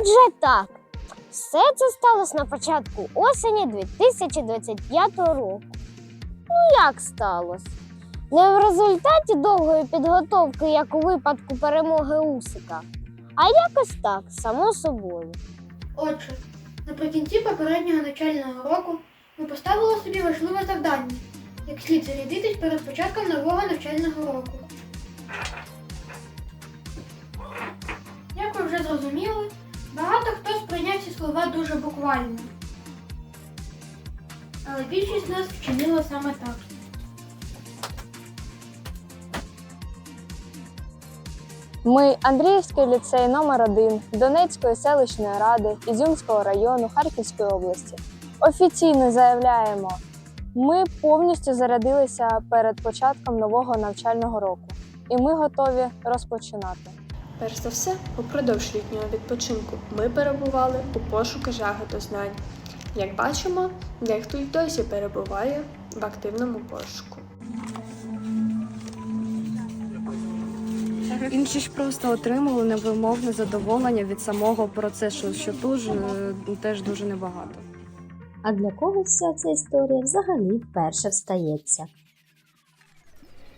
Отже, так. Все це сталося на початку осені 2025 року. Ну як сталося? Не в результаті довгої підготовки, як у випадку перемоги Усика, а якось так, само собою. Отже, наприкінці попереднього навчального року ми поставили собі важливе завдання, як слід зарядитись перед початком нового навчального року. Дуже буквально. Але більшість нас вчинила саме так. Ми Андріївський ліцей номер 1 Донецької селищної ради Ізюмського району Харківської області. Офіційно заявляємо, ми повністю зарядилися перед початком нового навчального року, і ми готові розпочинати. Перш за все, упродовж літнього відпочинку ми перебували у пошуку жаги до знань. Як бачимо, дехто й досі перебуває в активному пошуку. Інші ж просто отримали невимовне задоволення від самого процесу, що тут е, теж дуже небагато. А для когось вся ця історія взагалі вперше встається.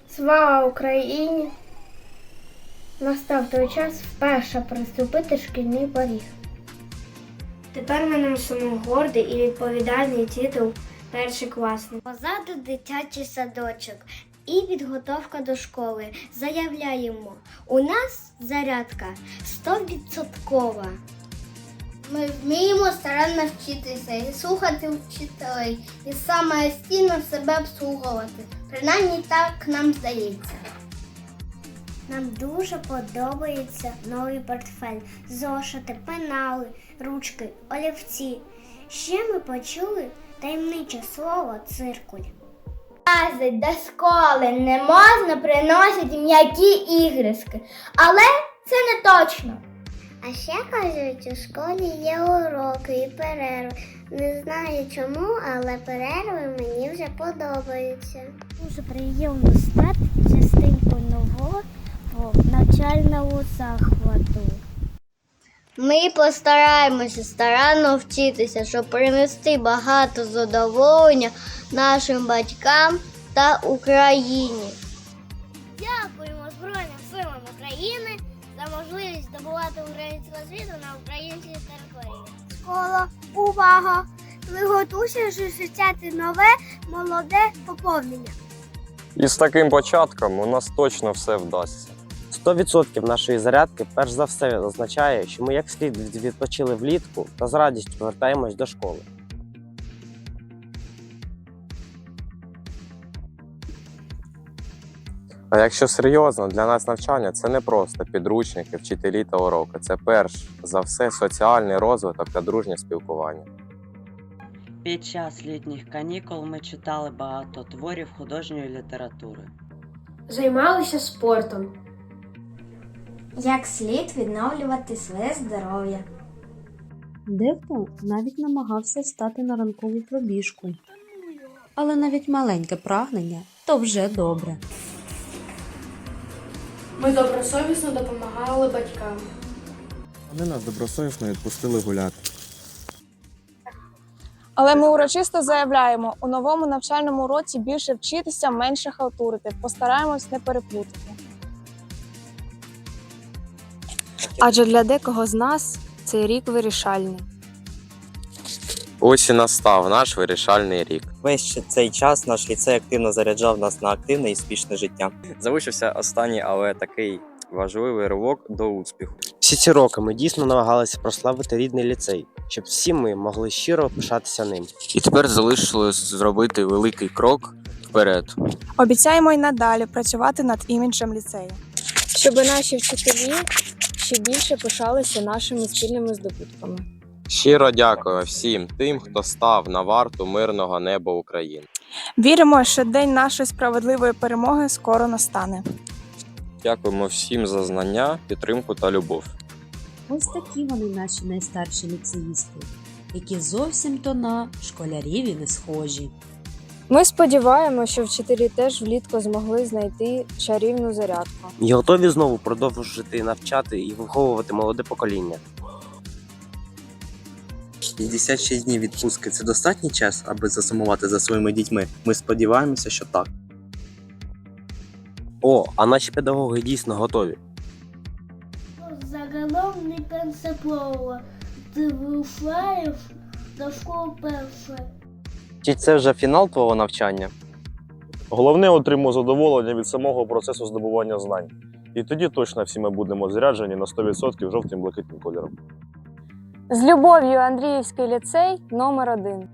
Слава Україні! Настав той час вперше приступити шкільний поріг. Тепер ми носимо гордий і відповідальний титул першокласник. Позаду дитячий садочок і підготовка до школи. Заявляємо, у нас зарядка 100%. Ми вміємо старанно вчитися і слухати вчителей, і самостійно себе обслуговувати. Принаймні так нам здається. Нам дуже подобається новий портфель, зошити, пенали, ручки, олівці. Ще ми почули таємниче слово циркуль. Лазить до школи не можна приносити м'які іграшки, але це не точно. А ще кажуть, у школі є уроки і перерви. Не знаю чому, але перерви мені вже подобаються. Дуже приємно стати частинкою нового навчального захвату. Ми постараємося старанно вчитися, щоб принести багато задоволення нашим батькам та Україні. Дякуємо Збройним силам України за можливість здобувати українську освіту на українській території. Школа, увага! Приготуйся зустрічати нове молоде поповнення. І з таким початком у нас точно все вдасться. 100% нашої зарядки перш за все означає, що ми як слід відпочили влітку та з радістю повертаємось до школи. А якщо серйозно, для нас навчання це не просто підручники, вчителі та уроки. Це перш за все соціальний розвиток та дружнє спілкування. Під час літніх канікул ми читали багато творів художньої літератури. Займалися спортом. Як слід відновлювати своє здоров'я? Дехто навіть намагався стати на ранкову пробіжку. Але навіть маленьке прагнення то вже добре. Ми добросовісно допомагали батькам. Вони нас добросовісно відпустили гуляти. Але ми урочисто заявляємо, у новому навчальному році більше вчитися, менше халтурити. Постараємось не переплутати. Адже для декого з нас цей рік вирішальний. Ось і настав наш вирішальний рік. Весь цей час наш ліцей активно заряджав нас на активне і спішне життя. Залишився останній, але такий важливий ривок до успіху. Всі ці роки ми дійсно намагалися прославити рідний ліцей, щоб всі ми могли щиро пишатися ним. І тепер залишилось зробити великий крок вперед. Обіцяємо й надалі працювати над іміджем ліцею, щоб наші вчителі ще більше пишалися нашими спільними здобутками. Щиро дякую всім тим, хто став на варту мирного неба України. Віримо, що день нашої справедливої перемоги скоро настане. Дякуємо всім за знання, підтримку та любов. Ось такі вони наші найстарші ліцеїсти, які зовсім то на школярів і не схожі. Ми сподіваємося, що вчителі теж влітку змогли знайти чарівну зарядку. І готові знову продовжити навчати і виховувати молоде покоління. 66 днів відпустки це достатній час, аби засумувати за своїми дітьми. Ми сподіваємося, що так. О, а наші педагоги дійсно готові. Загалом не принципово. Ти вирушаєш до школи перше. Чи це вже фінал твого навчання? Головне отримав задоволення від самого процесу здобування знань. І тоді точно всі ми будемо заряджені на 100% жовтим блакитним кольором. З любов'ю Андріївський ліцей номер 1